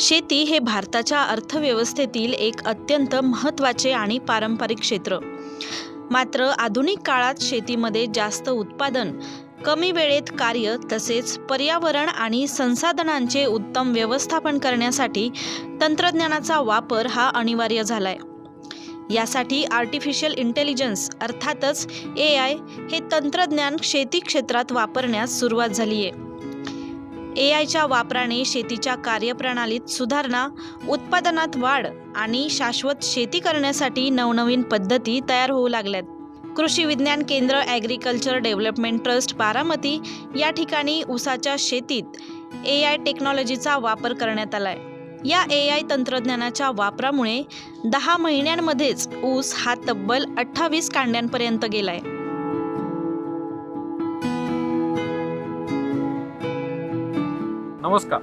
शेती हे भारताच्या अर्थव्यवस्थेतील एक अत्यंत महत्त्वाचे आणि पारंपरिक क्षेत्र. मात्र आधुनिक काळात शेतीमध्ये जास्त उत्पादन कमी वेळेत कार्य तसेच पर्यावरण आणि संसाधनांचे उत्तम व्यवस्थापन करण्यासाठी तंत्रज्ञानाचा वापर हा अनिवार्य झालाय. यासाठी आर्टिफिशियल इंटेलिजन्स अर्थातच ए आय हे तंत्रज्ञान शेती क्षेत्रात वापरण्यास सुरुवात झाली आहे ए आयच्या वापराने शेतीच्या कार्यप्रणालीत सुधारणा उत्पादनात वाढ आणि शाश्वत शेती करण्यासाठी नवनवीन पद्धती तयार होऊ लागल्यात. कृषी विज्ञान केंद्र ॲग्रिकल्चर डेव्हलपमेंट ट्रस्ट बारामती या ठिकाणी ऊसाच्या शेतीत ए आय टेक्नॉलॉजीचा वापर करण्यात आला आहे या ए आय तंत्रज्ञानाच्या वापरामुळे दहा महिन्यांमध्येच ऊस हा तब्बल अठ्ठावीस कांड्यांपर्यंत गेला आहे नमस्कार.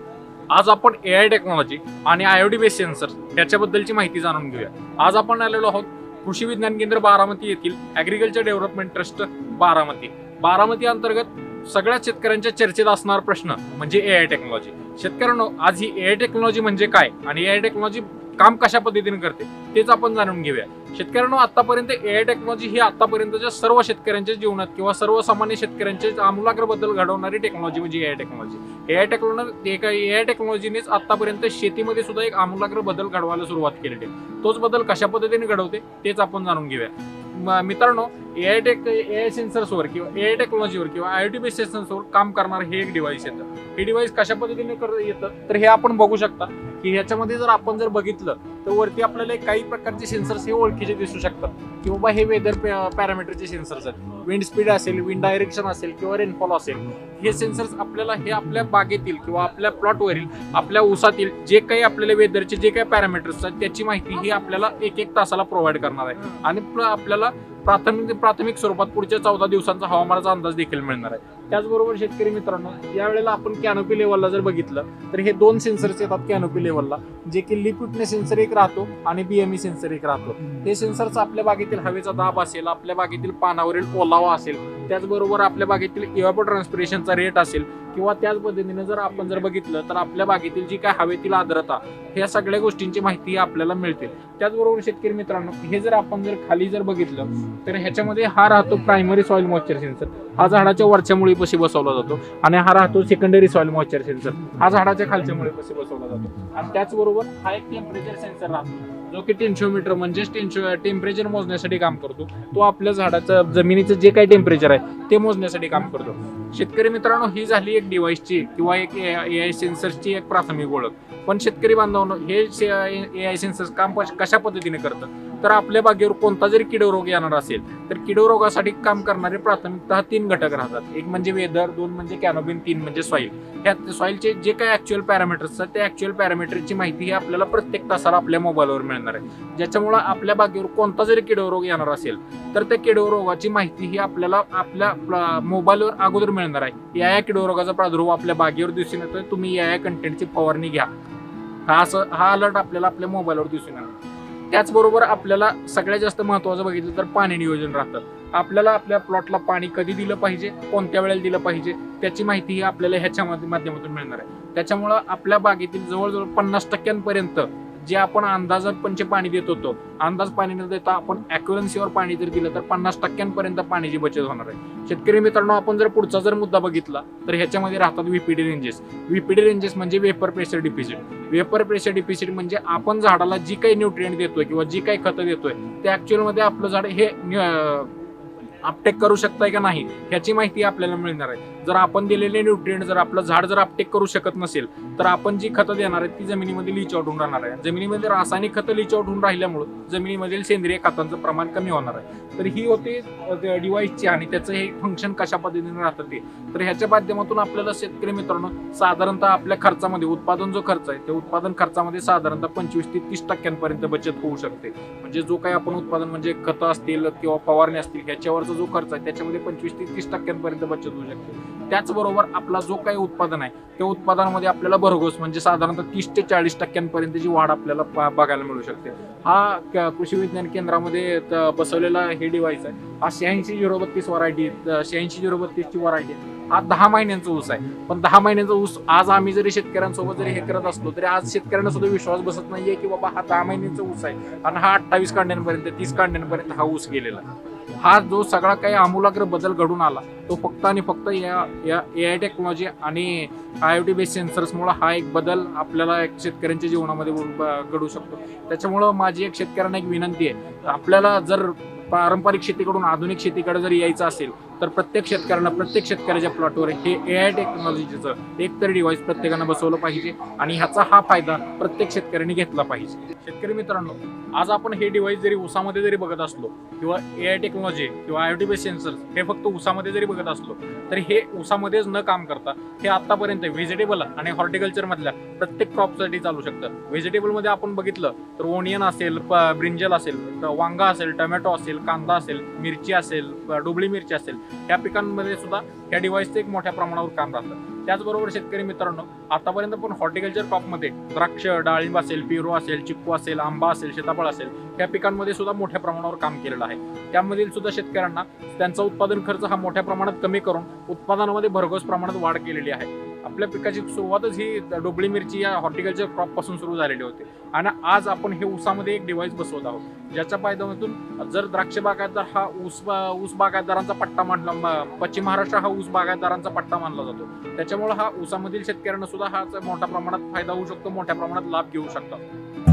आज आपण ए आय टेक्नॉलॉजी आणि I O T base sensor याच्याबद्दलची माहिती जाणून घेऊया. आज आपण आलेलो आहोत कृषी विज्ञान केंद्र बारामती येथील agriculture development trust Baramati. Baramati अंतर्गत सगळ्या शेतकऱ्यांच्या चर्चेत असणार प्रश्न म्हणजे ए आय टेक्नॉलॉजी शेतकऱ्यांनो आज ही ए आय टेक्नॉलॉजी म्हणजे काय? आणि ए आय टेक्नॉलॉजी काम कशा पद्धतीने करते तेच आपण जाणून घेऊया. शेतकऱ्यांनो आतापर्यंत ए आय टेक्नॉलॉजी ही आतापर्यंतच्या सर्व शेतकऱ्यांच्या जीवनात किंवा सर्वसामान्य शेतकऱ्यांच्या आमूलाग्र बदल घडवणारी टेक्नॉलॉजी म्हणजे A I technology A I technology एका ए आय टेक्नॉलॉजीनेच आतापर्यंत शेतीमध्ये सुद्धा एक आमूलाग्र बदल घडवायला सुरुवात केलेली आहे. तोच बदल कशा पद्धतीने घडवते तेच आपण जाणून घेऊया. म- मित्रांनो A I tech A I सेन्सर्सवर किंवा ए आय टेक्नॉलॉजीवर किंवा आय टी बेस सेन्सर्सवर काम करणारं हे एक डिव्हाइस येतं. हे डिव्हाइस कशा पद्धतीने येतं तर हे आपण बघू शकता. की ह्याच्यामध्ये जर आपण जर बघितलं तर वरती आपल्याला काही प्रकारचे सेन्सर्स हे ओळखीचे दिसू शकतात. की बाबा हे वेदर पॅरामीटरचे सेन्सर्स आहेत. विंड स्पीड असेल विंड डायरेक्शन असेल किंवा रेनफॉल असेल हे सेन्सर्स आपल्याला हे आपल्या बागेतील किंवा आपल्या प्लॉटवरील आपल्या उसातील जे काही आपल्याला वेदरचे जे काही पॅरामीटर्स आहेत त्याची माहिती ही आपल्याला एक एक तासाला प्रोव्हाइड करणार आहे. आणि आपल्याला प्राथमिक प्राथमिक स्वरूपात पुढच्या चौदा दिवसांचा हवामानाचा अंदाज देखील मिळणार आहे. त्याचबरोबर शेतकरी मित्रांनो या वेळेला आपण कॅनोपी लेवलला जर बघितलं तर हे दोन सेन्सर्स येतात कॅनोपी लेवलला जे की लिक्विडने सेन्सर एक राहतो आणि बीएमई सेन्सर एक राहतो. हे सेन्सरचा आपल्या बागेतील हवेचा दाब असेल आपल्या बागेतील पानावरील ओलावा असेल त्याचबरोबर आपल्या बागेतील इव्हॅपो ट्रान्सपिरेशनचा रेट असेल किंवा त्याच पद्धतीने जर आपण जर बघितलं तर आपल्या बागेतील जी काय हवेतील आर्द्रता ह्या सगळ्या गोष्टींची माहिती आपल्याला मिळते. त्याचबरोबर शेतकरी मित्रांनो हे जर आपण जर खाली जर बघितलं तर ह्याच्यामध्ये हा राहतो प्रायमरी सॉइल मॉइश्चर सेन्सर हा झाडाच्या वरच्या मुळीपाशी बसवला जातो आणि हा राहतो सेकंडरी सॉइल मॉइश्चर सेन्सर हा झाडाच्या खालच्या मुळीपाशी बसवला जातो. आणि त्याचबरोबर हा एक टेम्परेचर सेन्सर राहतो. जो की मीटर म्हणजेच टेन्शो टेम्परेचर मोजण्यासाठी काम करतो. तो आपल्या झाडाचं जमिनीचं जे काही टेम्परेचर आहे ते मोजण्यासाठी काम करतो. शेतकरी मित्रांनो ही झाली एक डिव्हाइसची किंवा एक ए आय सेन्सर्सची एक प्राथमिक ओळख. पण शेतकरी बांधवांनो हे ए आय सेन्सर्स काम कशा पद्धतीने करतं? तर आपल्या बागेवर कोणता जरी किडरोग येणार असेल तर किडरोगासाठी काम करणारे प्राथमिकतः तीन घटक राहतात. एक म्हणजे वेदर दोन म्हणजे कॅनोबिन तीन म्हणजे सॉईल ह्या सॉईलचे जे काही ऍक्च्युअल पॅरामीटर्स असतात त्या ऍक्च्युअल पॅरामीटरची माहिती ही आपल्याला प्रत्येक तासाला आपल्या मोबाईलवर मिळणार आहे. ज्याच्यामुळे आपल्या बागेवर कोणता जरी किडरोग येणार असेल तर त्या किडरोगाची माहिती ही आपल्याला आपल्या मोबाईलवर अगोदर मिळणार आहे. या या किडरोगाचा प्रादुर्भाव आपल्या बागेवर दिसून येतोय तुम्ही या या कंटेंटची फवारणी घ्या. हा असं हा अलर्ट आपल्याला आपल्या मोबाईलवर दिसून येणार. त्याचबरोबर आपल्याला सगळ्यात जास्त महत्वाचं बघितलं तर पाणी नियोजन राहतं. आपल्याला आपल्या प्लॉटला पाणी कधी दिलं पाहिजे कोणत्या वेळेला दिलं पाहिजे त्याची माहिती ही आपल्याला ह्याच्या माध्यमातून मिळणार आहे. त्याच्यामुळं आपल्या बागेतील जवळजवळ पन्नास टक्क्यांपर्यंत जे आपण अंदाजात पंचे पाणी देत होतो अंदाज पाणी न देता आपण अॅक्युरन्सीवर पाणी जर दिलं तर पन्नास टक्क्यांपर्यंत पाण्याची बचत होणार आहे. शेतकरी मित्रांनो आपण जर पुढचा जर मुद्दा बघितला तर ह्याच्यामध्ये राहतात व्हीपीडी रेंजेस व्हीपीडी रेंजेस म्हणजे vapour pressure deficit vapour pressure deficit म्हणजे आपण झाडाला जी काही न्यूट्रिएंट देतोय किंवा जी काही खतं देतोय ते ॲक्च्युअलमध्ये आपलं झाड हे अपटेक करू शकताय का नाही ह्याची माहिती आपल्याला मिळणार आहे. जर आपण दिलेले न्यूट्रिएंट जर आपलं झाड जर अपटेक करू शकत नसेल तर आपण जी खतं देणार आहेत ती जमिनीमध्ये लिच आउट होऊन राहणार आहे जमिनीमध्ये रासायनिक खतं लिच आउट होऊन राहिल्यामुळं जमिनीमधील सेंद्रिय खतांचं प्रमाण कमी होणार आहे. तर ही होते डिव्हाइसची आणि त्याचं हे फंक्शन कशा पद्धतीने राहतं ते. तर ह्याच्या माध्यमातून आपल्याला शेतकरी मित्रांनो साधारणतः आपल्या खर्चामध्ये उत्पादन जो खर्च आहे त्या उत्पादन खर्चामध्ये साधारणतः पंचवीस ते तीस टक्क्यांपर्यंत बचत होऊ शकते. म्हणजे जो काही आपण उत्पादन म्हणजे खतं असतील किंवा फवारणी असतील ह्याच्यावरचा जो खर्च आहे त्याच्यामध्ये पंचवीस ते तीस टक्क्यांपर्यंत बचत होऊ शकते. त्याचबरोबर आपला जो काही उत्पादन आहे त्या उत्पादनामध्ये आपल्याला भरघोस म्हणजे साधारणतः तीस ते चाळीस टक्क्यांपर्यंतची वाढ आपल्याला बघायला मिळू शकते. हा कृषी विज्ञान केंद्रामध्ये बसवलेला हे डिव्हाइस आहे. हा शहाऐंशी झिरो बत्तीस व्हरायटी शहाऐंशी झिरो बत्तीसची व्हरायटी हा दहा महिन्यांचा ऊस आहे. पण दहा महिन्यांचा ऊस आज आम्ही जरी शेतकऱ्यांसोबत जरी हे करत असलो तरी आज शेतकऱ्यांना सुद्धा विश्वास बसत नाहीये की बाबा हा दहा महिन्यांचा ऊस आहे. आणि हा अठ्ठावीस कांड्यांपर्यंत तीस कांड्यांपर्यंत हा ऊस गेलेला आहे. हा जो सगळा काही आमूलाग्र बदल घडून आला तो फक्त आणि फक्त या या ए आय टेक्नॉलॉजी आणि आय ओ टी बेस सेन्सर्समुळे हा एक बदल आपल्याला एक शेतकऱ्यांच्या जीवनामध्ये घडू शकतो. त्याच्यामुळं माझी एक शेतकऱ्यांना एक विनंती आहे आपल्याला जर पारंपरिक शेतीकडून आधुनिक शेतीकडे जर यायचं असेल तर प्रत्येक शेतकऱ्यांना प्रत्येक शेतकऱ्याच्या प्लॉटवर हे ए आय टेक्नॉलॉजीचं एक तरी डिव्हाइस प्रत्येकानं बसवलं पाहिजे आणि ह्याचा हा फायदा प्रत्येक शेतकऱ्यांनी घेतला पाहिजे. शेतकरी मित्रांनो आज आपण हे डिव्हाइस जरी उसामध्ये जरी बघत असलो किंवा ए आय टेक्नॉलॉजी किंवा आय टी बेस सेन्सर्स हे फक्त उसामध्ये जरी बघत असलो तरी हे उसामध्येच न काम करता हे आतापर्यंत व्हेजिटेबल आणि हॉर्टिकल्चर मधल्या प्रत्येक क्रॉपसाठी चालू शकतं. व्हेजिटेबलमध्ये आपण बघितलं तर ओनियन असेल प- ब्रिंजल असेल वांगा असेल टोमॅटो असेल कांदा असेल मिरची असेल डुबळी मिरची असेल या पिकांमध्ये सुद्धा या डिव्हाइसचं एक मोठ्या प्रमाणावर काम राहतं. त्याचबरोबर शेतकरी मित्रांनो आतापर्यंत पण हॉर्टिकल्चर क्रॉपमध्ये द्राक्ष डाळिंब असेल पेरू असेल चिक्कू असेल आंबा असेल सीताफळ असेल या पिकांमध्ये सुद्धा मोठ्या प्रमाणावर काम केलेलं आहे. त्यामधील सुद्धा शेतकऱ्यांना त्यांचा उत्पादन खर्च हा मोठ्या प्रमाणात कमी करून उत्पादनामध्ये भरघोस प्रमाणात वाढ केलेली आहे. आपल्या पिकाची सुरुवातच ही डोबळी मिरची या हॉर्टिकल्चर क्रॉपपासून सुरू झालेली होती. आणि आज आपण हे ऊसामध्ये एक डिव्हाइस बसवत आहोत. ज्याच्या फायद्यातून जर द्राक्ष बागायतदार हा ऊस ऊस बागायतदारांचा पट्टा मानला पश्चिम महाराष्ट्र हा ऊस बागायतदारांचा पट्टा मानला जातो. त्याच्यामुळे हा ऊसामधील शेतकऱ्यांना सुद्धा हा मोठ्या प्रमाणात फायदा होऊ शकतो मोठ्या प्रमाणात लाभ घेऊ शकतात.